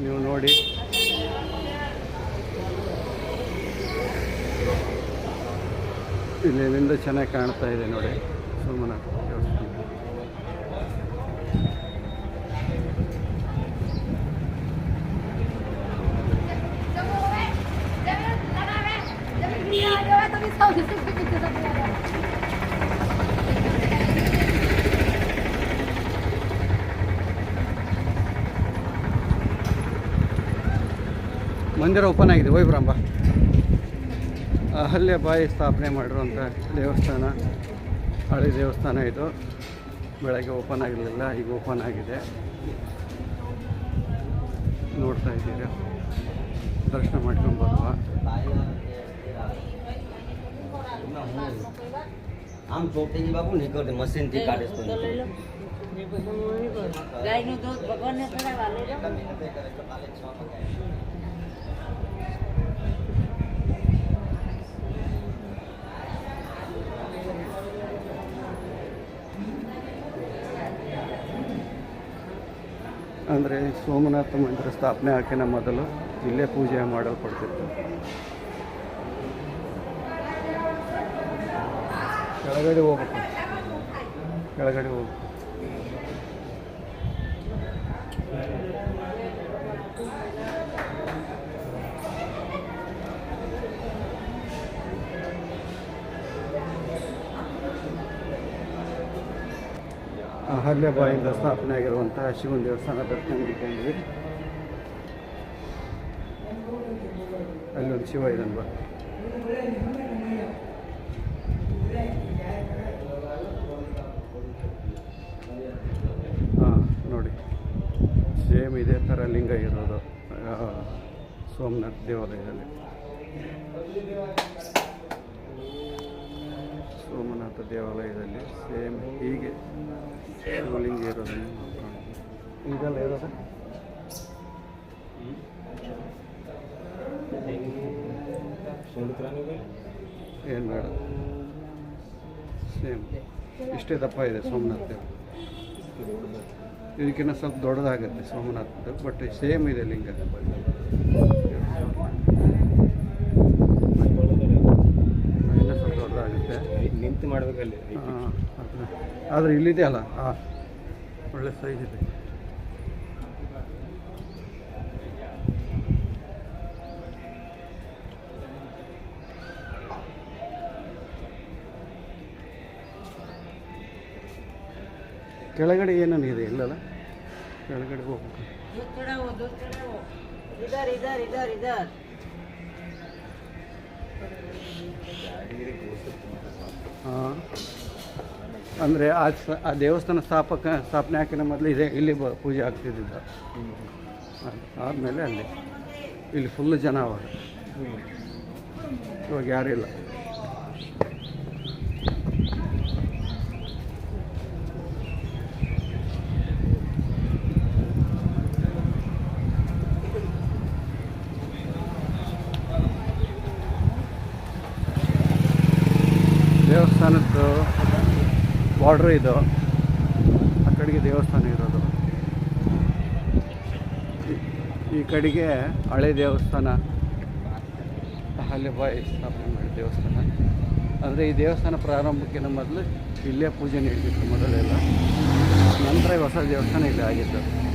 ನೀವು ನೋಡಿ. ಇಲ್ಲಿಂದ ಚೆನ್ನಾಗಿ ಕಾಣ್ತಾ ಇದೆ ನೋಡಿ. ಸುಮ್ಮನೆ. ಮಂದಿರ ಓಪನ್ ಆಗಿದೆ ವೈಬ್ರಾಂಬ ಅಹಲ್ಯ ಬಾಯಿ ಸ್ಥಾಪನೆ ಮಾಡಿರುವಂಥ ದೇವಸ್ಥಾನ, ಹಳೆ ದೇವಸ್ಥಾನ ಇದು. ಬೆಳಗ್ಗೆ ಓಪನ್ ಆಗಿರಲಿಲ್ಲ, ಈಗ ಓಪನ್ ಆಗಿದೆ. ನೋಡ್ತಾ ಇದ್ದೀರಾ? ದರ್ಶನ ಮಾಡ್ಕೊಂಡು ಬರುವ. આમ ચોપડીજી બાપુ નીકળતે મશીનથી કાઢે છે ગાયનું દૂધ ભગવાનને ચડાવવા લઈ જાઓ. ಅಂದರೆ ಸೋಮನಾಥ ಮಂದಿರ ಸ್ಥಾಪನೆ ಹಾಕಿನ ಮೊದಲು ಇಲ್ಲೇ ಪೂಜೆ ಮಾಡಲ್ಪಡ್ತಿತ್ತು ಕೆಳಗಡೆ ಹೋಗ್ಬೇಕು. ಕೆಳಗಡೆ ಹೋಗ್ಬೇಕು. ಅಹಲ್ಯಬಾಯಿಂದ ಸ್ಥಾಪನೆ ಆಗಿರುವಂತಹ ಶಿವನ ದೇವಸ್ಥಾನ ದರ್ಶನ ಅಲ್ಲೊಂದು ಶಿವ ಇದನ್ವ ಹಾಂ ನೋಡಿ ಸೇಮ್ ಇದೇ ಥರ ಲಿಂಗ ಇರೋದು ಸೋಮನಾಥ ದೇವಾಲಯದಲ್ಲಿ. ಸೋಮನಾಥ ದೇವಾಲಯದಲ್ಲಿ ಸೇಮ್ ಹೀಗೆ ಶಿವಲಿಂಗ ಇರೋದನ್ನು ಕಾಣ್ತೀವಿ. ಇದೆಲ್ಲ ಏನು ಬೇಡ ಸೇಮ್. ಇಷ್ಟೇ ದಪ್ಪ ಇದೆ ಸೋಮನಾಥ ದೇವ ಇದಕ್ಕಿಂತ ಸ್ವಲ್ಪ ದೊಡ್ಡದಾಗುತ್ತೆ ಸೋಮನಾಥದ್ದು ಬಟ್ ಸೇಮ್ ಇದೆ ಲಿಂಗ. ಇನ್ನೂ ಸ್ವಲ್ಪ ದೊಡ್ಡದಾಗುತ್ತೆ. ನಿಂತು ಮಾಡ್ಬೇಕಲ್ಲಿ ಆದರೆ ಇಲ್ಲಿದೆ ಅಲ್ಲ ಹಾಂ ಒಳ್ಳೆ ಸೈಜ್ ಇದೆ. ಕೆಳಗಡೆ ಏನೇನು ಇದೆ ಇಲ್ಲಲ್ಲ? ಕೆಳಗಡೆ ಹೋಗ್ಬೇಕು. ಅಂದರೆ ಆ ಸ ಆ ದೇವಸ್ಥಾನ ಸ್ಥಾಪಕ ಸ್ಥಾಪನೆ ಹಾಕಿನ ಮೊದಲು ಇದೆ ಇಲ್ಲಿ ಬ ಪೂಜೆ ಆಗ್ತಿದ್ದ ಆದಮೇಲೆ ಅಲ್ಲಿ ಇಲ್ಲಿ ಫುಲ್ ಜನ ಅವಾಗ ಇವಾಗ ಇಲ್ಲ. ದೇವಸ್ಥಾನದ್ದು ಬಾರ್ಡ್ರ್ ಇದು. ಆ ಕಡೆಗೆ ದೇವಸ್ಥಾನ ಇರೋದು. ಈ- ಕಡೆಗೆ ಹಳೆ ದೇವಸ್ಥಾನ. ಬಾಯಿ ಸ್ಥಾಪನೆ ಮಾಡಿ ದೇವಸ್ಥಾನ. ಅಂದರೆ ಈ ದೇವಸ್ಥಾನ ಪ್ರಾರಂಭಕ್ಕಿಂತ ಮೊದಲು ಇಲ್ಲೇ ಪೂಜೆ ನೀಡಿತ್ತು ಮೊದಲೆಲ್ಲ. ನಂತರ ಹೊಸ ದೇವಸ್ಥಾನ ಇಲ್ಲಿ ಆಗಿದ್ದು.